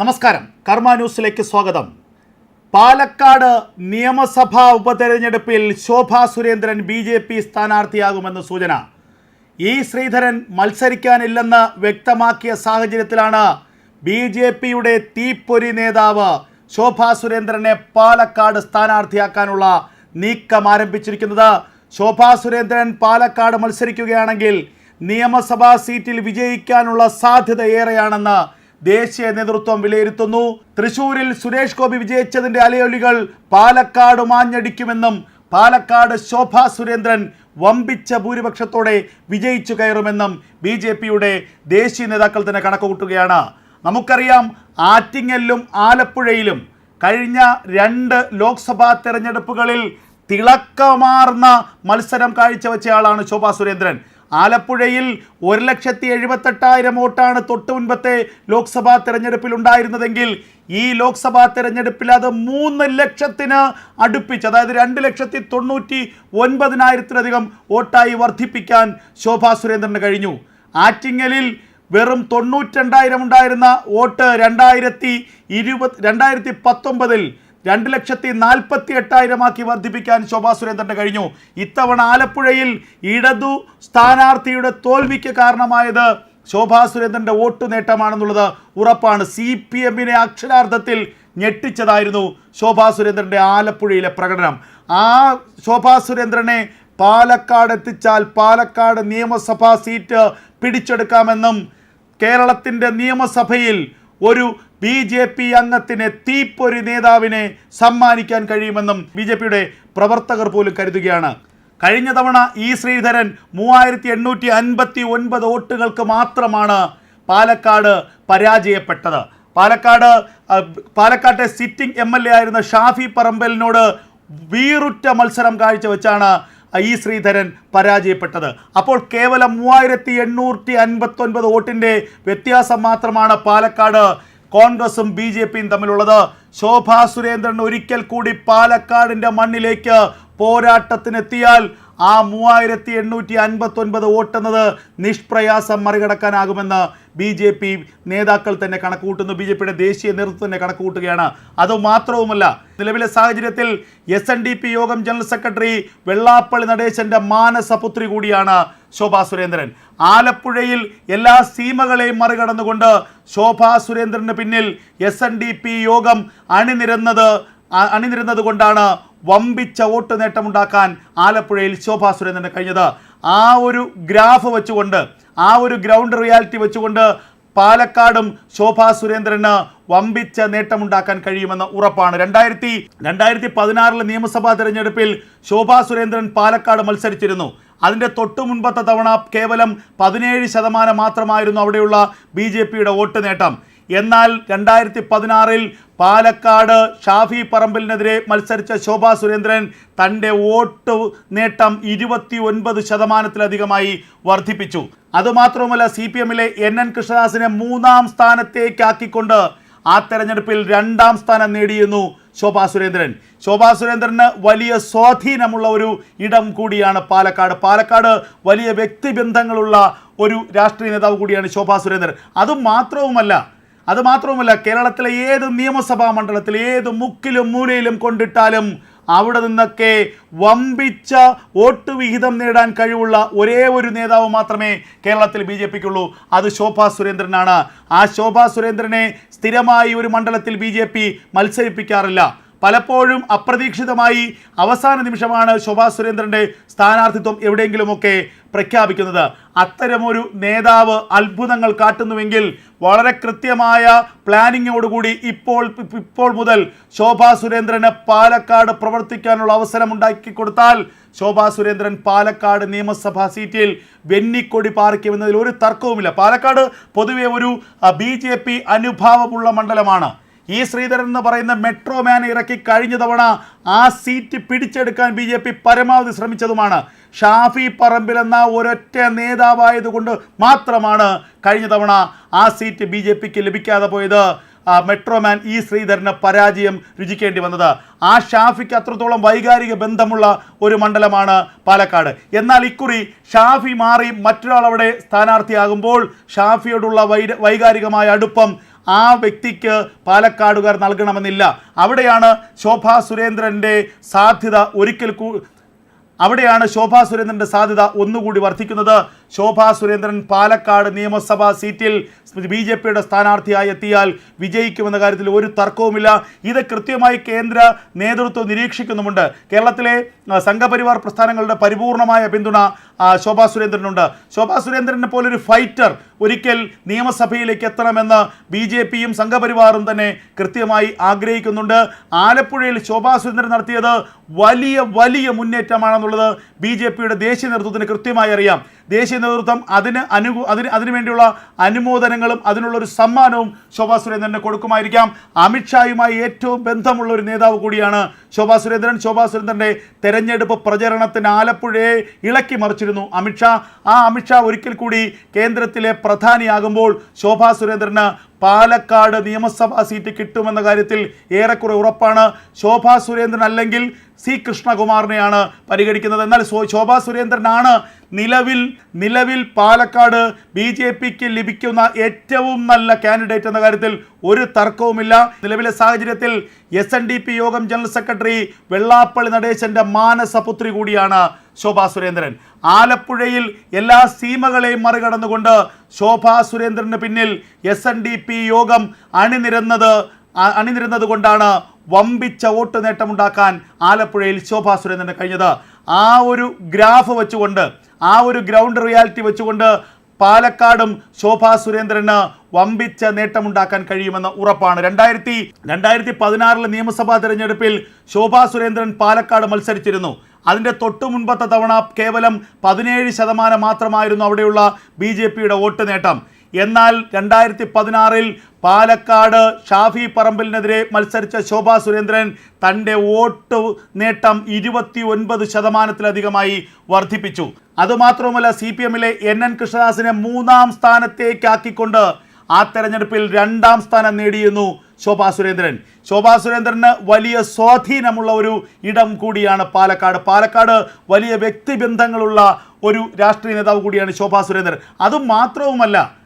നമസ്കാരം. കർമ്മ ന്യൂസിലേക്ക് സ്വാഗതം. പാലക്കാട് നിയമസഭാ ഉപതെരഞ്ഞെടുപ്പിൽ Shobha Surendran B J P സ്ഥാനാർത്ഥിയാകുമെന്ന് സൂചന. ഇ ശ്രീധരൻ മത്സരിക്കാനില്ലെന്ന് വ്യക്തമാക്കിയ സാഹചര്യത്തിലാണ് ബി ജെ പിയുടെ തീപ്പൊരി നേതാവ് ശോഭാ സുരേന്ദ്രനെ പാലക്കാട് സ്ഥാനാർത്ഥിയാക്കാനുള്ള നീക്കം ആരംഭിച്ചിരിക്കുന്നത്. ശോഭാ സുരേന്ദ്രൻ പാലക്കാട് മത്സരിക്കുകയാണെങ്കിൽ നിയമസഭാ സീറ്റിൽ വിജയിക്കാനുള്ള സാധ്യത ഏറെയാണെന്ന് ദേശീയ നേതൃത്വം വിലയിരുത്തുന്നു. തൃശൂരിൽ സുരേഷ് ഗോപി വിജയിച്ചതിന്റെ അലയൊലികൾ പാലക്കാട് മാഞ്ഞടിക്കുമെന്നും പാലക്കാട് ശോഭാ സുരേന്ദ്രൻ വമ്പിച്ച ഭൂരിപക്ഷത്തോടെ വിജയിച്ചു കയറുമെന്നും ബി ജെ പിയുടെ ദേശീയ നേതാക്കൾ തന്നെ കണക്കുകൂട്ടുകയാണ്. നമുക്കറിയാം ആറ്റിങ്ങലിലും ആലപ്പുഴയിലും കഴിഞ്ഞ രണ്ട് ലോക്സഭാ തെരഞ്ഞെടുപ്പുകളിൽ തിളക്കമാർന്ന മത്സരം കാഴ്ചവെച്ചയാളാണ് ശോഭാ സുരേന്ദ്രൻ. ആലപ്പുഴയിൽ ഒരു ലക്ഷത്തി എഴുപത്തെട്ടായിരം വോട്ടാണ് തൊട്ടു മുൻപത്തെ ലോക്സഭാ തെരഞ്ഞെടുപ്പിൽ ഉണ്ടായിരുന്നതെങ്കിൽ ഈ ലോക്സഭാ തെരഞ്ഞെടുപ്പിൽ അത് മൂന്ന് ലക്ഷത്തിന് അടുപ്പിച്ച് അതായത് രണ്ട് ലക്ഷത്തി തൊണ്ണൂറ്റി ഒൻപതിനായിരത്തിലധികം വോട്ടായി വർദ്ധിപ്പിക്കാൻ ശോഭാ സുരേന്ദ്രന് കഴിഞ്ഞു. ആറ്റിങ്ങലിൽ വെറും തൊണ്ണൂറ്റിരണ്ടായിരം ഉണ്ടായിരുന്ന വോട്ട് രണ്ടായിരത്തി ഇരുപത് രണ്ടായിരത്തി പത്തൊമ്പതിൽ രണ്ട് ലക്ഷത്തി നാൽപ്പത്തി എട്ടായിരമാക്കി വർദ്ധിപ്പിക്കാൻ ശോഭാ സുരേന്ദ്രന് കഴിഞ്ഞു. ഇത്തവണ ആലപ്പുഴയിൽ ഇടതു സ്ഥാനാർത്ഥിയുടെ തോൽവിക്ക് കാരണമായത് ശോഭാ സുരേന്ദ്രന്റെ വോട്ട് നേട്ടമാണെന്നുള്ളത് ഉറപ്പാണ്. സി പി എമ്മിനെ അക്ഷരാർത്ഥത്തിൽ ഞെട്ടിച്ചതായിരുന്നു ശോഭാ സുരേന്ദ്രന്റെ ആലപ്പുഴയിലെ പ്രകടനം. ആ ശോഭാ സുരേന്ദ്രനെ പാലക്കാട് എത്തിച്ചാൽ പാലക്കാട് നിയമസഭാ സീറ്റ് പിടിച്ചെടുക്കാമെന്നും കേരളത്തിന്റെ നിയമസഭയിൽ ഒരു ബി ജെ പി അംഗത്തിന് തീപ്പൊരി നേതാവിനെ സമ്മാനിക്കാൻ കഴിയുമെന്നും ബി ജെ പിയുടെ പ്രവർത്തകർ പോലും കരുതുകയാണ്. കഴിഞ്ഞ തവണ ഇ ശ്രീധരൻ മൂവായിരത്തി എണ്ണൂറ്റി അൻപത്തി ഒൻപത് വോട്ടുകൾക്ക് മാത്രമാണ് പാലക്കാട് പരാജയപ്പെട്ടത്. പാലക്കാട് പാലക്കാട്ടെ സിറ്റിംഗ് എം എൽ എ ആയിരുന്ന ഷാഫി പറമ്പലിനോട് വീറുറ്റ മത്സരം കാഴ്ചവെച്ചാണ് ഇ ശ്രീധരൻ പരാജയപ്പെട്ടത്. അപ്പോൾ കേവലം മൂവായിരത്തി എണ്ണൂറ്റി അൻപത്തി ഒൻപത് വോട്ടിന്റെ വ്യത്യാസം മാത്രമാണ് പാലക്കാട് കോൺഗ്രസും ബി ജെ പിയും തമ്മിലുള്ളത്. ശോഭാ സുരേന്ദ്രൻ ഒരിക്കൽ കൂടി പാലക്കാടിന്റെ മണ്ണിലേക്ക് പോരാട്ടത്തിനെത്തിയാൽ ആ മൂവായിരത്തി എണ്ണൂറ്റി അൻപത്തി ഒൻപത് വോട്ടെന്നത് നിഷ്പ്രയാസം മറികടക്കാനാകുമെന്ന് ബി ജെ പി നേതാക്കൾ തന്നെ കണക്കുകൂട്ടുന്നു. ബി ജെ പിയുടെ ദേശീയ നേതൃത്വം തന്നെ കണക്കുകൂട്ടുകയാണ്. അത് മാത്രവുമല്ല നിലവിലെ സാഹചര്യത്തിൽ എസ് എൻ ഡി പി യോഗം ജനറൽ സെക്രട്ടറി വെള്ളാപ്പള്ളി നടേശന്റെ മാനസപുത്രി കൂടിയാണ് ശോഭാ സുരേന്ദ്രൻ. ആലപ്പുഴയിൽ എല്ലാ സീമകളെയും മറികടന്നുകൊണ്ട് ശോഭാ സുരേന്ദ്രന് പിന്നിൽ എസ് എൻ ഡി പി യോഗം അണിനിരന്നത് അണിനിരുന്നത് കൊണ്ടാണ് വമ്പിച്ച വോട്ട് നേട്ടമുണ്ടാക്കാൻ ആലപ്പുഴയിൽ ശോഭാ സുരേന്ദ്രന് കഴിഞ്ഞത്. ആ ഒരു ഗ്രാഫ് വെച്ചുകൊണ്ട് ആ ഒരു ഗ്രൗണ്ട് റിയാലിറ്റി വെച്ചുകൊണ്ട് പാലക്കാടും ശോഭാ സുരേന്ദ്രന് വമ്പിച്ച നേട്ടമുണ്ടാക്കാൻ കഴിയുമെന്ന ഉറപ്പാണ്. രണ്ടായിരത്തി രണ്ടായിരത്തി പതിനാറിലെ നിയമസഭാ തെരഞ്ഞെടുപ്പിൽ ശോഭാ സുരേന്ദ്രൻ പാലക്കാട് മത്സരിച്ചിരുന്നു. അതിന്റെ തൊട്ടു മുൻപത്തെ തവണ കേവലം പതിനേഴ് ശതമാനം മാത്രമായിരുന്നു അവിടെയുള്ള ബി വോട്ട് നേട്ടം. എന്നാൽ രണ്ടായിരത്തി പതിനാറിൽ പാലക്കാട് ഷാഫി പറമ്പിലിനെതിരെ മത്സരിച്ച ശോഭാ സുരേന്ദ്രൻ തന്റെ വോട്ട് നേട്ടം ഇരുപത്തി ഒൻപത് ശതമാനത്തിലധികമായി വർദ്ധിപ്പിച്ചു. അതുമാത്രവുമല്ല സി പി എമ്മിലെ എൻ എൻ കൃഷ്ണദാസിനെ മൂന്നാം സ്ഥാനത്തേക്കാക്കിക്കൊണ്ട് ആ തെരഞ്ഞെടുപ്പിൽ രണ്ടാം സ്ഥാനം നേടിയിരുന്നു ശോഭാ സുരേന്ദ്രൻ. ശോഭാ സുരേന്ദ്രന് വലിയ സ്വാധീനമുള്ള ഒരു ഇടം കൂടിയാണ് പാലക്കാട്. പാലക്കാട് വലിയ വ്യക്തിബന്ധങ്ങളുള്ള ഒരു രാഷ്ട്രീയ നേതാവ് കൂടിയാണ് ശോഭാ സുരേന്ദ്രൻ. അതും മാത്രവുമല്ല അത് മാത്രവുമല്ല കേരളത്തിലെ ഏത് നിയമസഭാ മണ്ഡലത്തിൽ ഏത് മുക്കിലും മൂലയിലും കൊണ്ടിട്ടാലും അവിടെ നിന്നൊക്കെ വമ്പിച്ച വോട്ട് വിഹിതം നേടാൻ കഴിവുള്ള ഒരേ ഒരു നേതാവ് മാത്രമേ കേരളത്തിൽ ബി ജെ പിക്കുള്ളൂ. അത് ശോഭാ സുരേന്ദ്രനാണ്. ആ ശോഭാ സുരേന്ദ്രനെ സ്ഥിരമായി ഒരു മണ്ഡലത്തിൽ ബി മത്സരിപ്പിക്കാറില്ല. പലപ്പോഴും അപ്രതീക്ഷിതമായി അവസാന നിമിഷമാണ് ശോഭാ സുരേന്ദ്രന്റെ സ്ഥാനാർത്ഥിത്വം എവിടെയെങ്കിലുമൊക്കെ പ്രഖ്യാപിക്കുന്നത്. അത്തരമൊരു നേതാവ് അത്ഭുതങ്ങൾ കാട്ടുന്നുവെങ്കിൽ വളരെ കൃത്യമായ പ്ലാനിങ്ങോടുകൂടി ഇപ്പോൾ ഇപ്പോൾ മുതൽ ശോഭാ സുരേന്ദ്രന് പാലക്കാട് പ്രവർത്തിക്കാനുള്ള അവസരം ഉണ്ടാക്കി കൊടുത്താൽ ശോഭാ സുരേന്ദ്രൻ പാലക്കാട് നിയമസഭാ സീറ്റിൽ വെന്നിക്കൊടി പാറിക്കുമെന്നതിൽ ഒരു തർക്കവുമില്ല. പാലക്കാട് പൊതുവെ ഒരു ബി അനുഭാവമുള്ള മണ്ഡലമാണ്. ഈ ശ്രീധരൻ എന്ന് പറയുന്ന മെട്രോ മാൻ ഇറക്കി കഴിഞ്ഞ തവണ ആ സീറ്റ് പിടിച്ചെടുക്കാൻ ബി ജെ പി പരമാവധി ശ്രമിച്ചതുമാണ്. ഷാഫി പറമ്പിൽ എന്ന ഒരൊറ്റ നേതാവായതുകൊണ്ട് മാത്രമാണ് കഴിഞ്ഞ തവണ ആ സീറ്റ് ബി ജെ പിക്ക് ലഭിക്കാതെ പോയത്. മെട്രോമാൻ ഇ ശ്രീധരന് പരാജയം രുചിക്കേണ്ടി വന്നത്. ആ ഷാഫിക്ക് അത്രത്തോളം വൈകാരിക ബന്ധമുള്ള ഒരു മണ്ഡലമാണ് പാലക്കാട്. എന്നാൽ ഇക്കുറി ഷാഫി മാറി മറ്റൊരാൾ അവിടെ സ്ഥാനാർത്ഥിയാകുമ്പോൾ ഷാഫിയോടുള്ള വൈ വൈകാരികമായ അടുപ്പം ആ വ്യക്തിക്ക് പാലക്കാടുകാർ നൽകണമെന്നില്ല. അവിടെയാണ് ശോഭാ സുരേന്ദ്രന്റെ സാധ്യത ഒരിക്കൽ അവിടെയാണ് ശോഭാ സുരേന്ദ്രന്റെ സാധ്യത ഒന്നുകൂടി വർദ്ധിക്കുന്നത്. ശോഭാ സുരേന്ദ്രൻ പാലക്കാട് നിയമസഭാ സീറ്റിൽ ബി ജെ പിയുടെ സ്ഥാനാർത്ഥിയായി എത്തിയാൽ വിജയിക്കുമെന്ന കാര്യത്തിൽ ഒരു തർക്കവുമില്ല. ഇത് കൃത്യമായി കേന്ദ്ര നേതൃത്വം നിരീക്ഷിക്കുന്നുമുണ്ട്. കേരളത്തിലെ സംഘപരിവാർ പ്രസ്ഥാനങ്ങളുടെ പരിപൂർണമായ പിന്തുണ ശോഭാ സുരേന്ദ്രനുണ്ട്. ശോഭാ സുരേന്ദ്രനെ പോലൊരു ഫൈറ്റർ ഒരിക്കൽ നിയമസഭയിലേക്ക് എത്തണമെന്ന് ബി ജെ പിയും സംഘപരിവാറും തന്നെ കൃത്യമായി ആഗ്രഹിക്കുന്നുണ്ട്. ആലപ്പുഴയിൽ ശോഭാ സുരേന്ദ്രൻ നടത്തിയത് വലിയ വലിയ മുന്നേറ്റമാണെന്നുള്ളത് ബി ജെ പിയുടെ ദേശീയ നേതൃത്വത്തിന് കൃത്യമായി അറിയാം. ദേശീയ നേതൃത്വം അതിന് അനു അതിന് വേണ്ടിയുള്ള അനുമോദനങ്ങളും അതിനുള്ള ഒരു സമ്മാനവും ശോഭാ സുരേന്ദ്രന് കൊടുക്കുമായിരിക്കാം. അമിത്ഷായുമായി ഏറ്റവും ബന്ധമുള്ള ഒരു നേതാവ് കൂടിയാണ് ശോഭാ സുരേന്ദ്രൻ. ശോഭാ സുരേന്ദ്രന്റെ തെരഞ്ഞെടുപ്പ് പ്രചരണത്തിന് ആലപ്പുഴയെ ഇളക്കി മറിച്ചിരുന്നു അമിത്ഷാ ആ അമിത്ഷാ ഒരിക്കൽ കൂടി കേന്ദ്രത്തിലെ പ്രധാനിയാകുമ്പോൾ ശോഭാ സുരേന്ദ്രന് പാലക്കാട് നിയമസഭാ സീറ്റ് കിട്ടുമെന്ന കാര്യത്തിൽ ഏറെക്കുറെ ഉറപ്പാണ്. ശോഭാ സുരേന്ദ്രൻ അല്ലെങ്കിൽ സി കൃഷ്ണകുമാറിനെയാണ് പരിഗണിക്കുന്നത്. എന്നാൽ ശോഭാ സുരേന്ദ്രനാണ് നിലവിൽ നിലവിൽ പാലക്കാട് ബി ജെ പിക്ക് ലഭിക്കുന്ന ഏറ്റവും നല്ല കാൻഡിഡേറ്റ് എന്ന കാര്യത്തിൽ ഒരു തർക്കവുമില്ല. നിലവിലെ സാഹചര്യത്തിൽ എസ് എൻ ഡി പി യോഗം ജനറൽ സെക്രട്ടറി വെള്ളാപ്പള്ളി നടേശന്റെ മാനസപുത്രി കൂടിയാണ് ശോഭാ സുരേന്ദ്രൻ. ആലപ്പുഴയിൽ എല്ലാ സീമകളെയും മറികടന്നുകൊണ്ട് ശോഭാ സുരേന്ദ്രന് പിന്നിൽ എസ് എൻ ഡി പി യോഗം അണിനിരന്നത് അണിനിരുന്നത് കൊണ്ടാണ് വമ്പിച്ച വോട്ട് നേട്ടമുണ്ടാക്കാൻ ആലപ്പുഴയിൽ ശോഭാ സുരേന്ദ്രന് കഴിഞ്ഞത്. ആ ഒരു ഗ്രാഫ് വെച്ചുകൊണ്ട് ആ ഒരു ഗ്രൗണ്ട് റിയാലിറ്റി വെച്ചുകൊണ്ട് പാലക്കാടും ശോഭാ സുരേന്ദ്രന് വമ്പിച്ച നേട്ടമുണ്ടാക്കാൻ കഴിയുമെന്ന് ഉറപ്പാണ്. രണ്ടായിരത്തി രണ്ടായിരത്തി പതിനാറിലെ നിയമസഭാ തെരഞ്ഞെടുപ്പിൽ ശോഭാ സുരേന്ദ്രൻ പാലക്കാട് മത്സരിച്ചിരുന്നു. അതിന്റെ തൊട്ടു മുൻപത്തെ തവണ കേവലം പതിനേഴ് ശതമാനം മാത്രമായിരുന്നു അവിടെയുള്ള ബി വോട്ട് നേട്ടം. എന്നാൽ രണ്ടായിരത്തി പതിനാറിൽ പാലക്കാട് ഷാഫി പറമ്പലിനെതിരെ മത്സരിച്ച ശോഭാ സുരേന്ദ്രൻ തന്റെ വോട്ട് നേട്ടം ഇരുപത്തി ഒൻപത് ശതമാനത്തിലധികമായി വർദ്ധിപ്പിച്ചു. അതുമാത്രവുമല്ല സി പി എമ്മിലെ എൻ എൻ കൃഷ്ണദാസിനെ മൂന്നാം സ്ഥാനത്തേക്കാക്കിക്കൊണ്ട് ആ തെരഞ്ഞെടുപ്പിൽ രണ്ടാം സ്ഥാനം നേടിയിരുന്നു ശോഭാ സുരേന്ദ്രൻ. ശോഭാ സുരേന്ദ്രന് വലിയ സ്വാധീനമുള്ള ഒരു ഇടം കൂടിയാണ് പാലക്കാട്. പാലക്കാട് വലിയ വ്യക്തിബന്ധങ്ങളുള്ള ഒരു രാഷ്ട്രീയ നേതാവ് കൂടിയാണ് ശോഭാ സുരേന്ദ്രൻ. അതും മാത്രവുമല്ല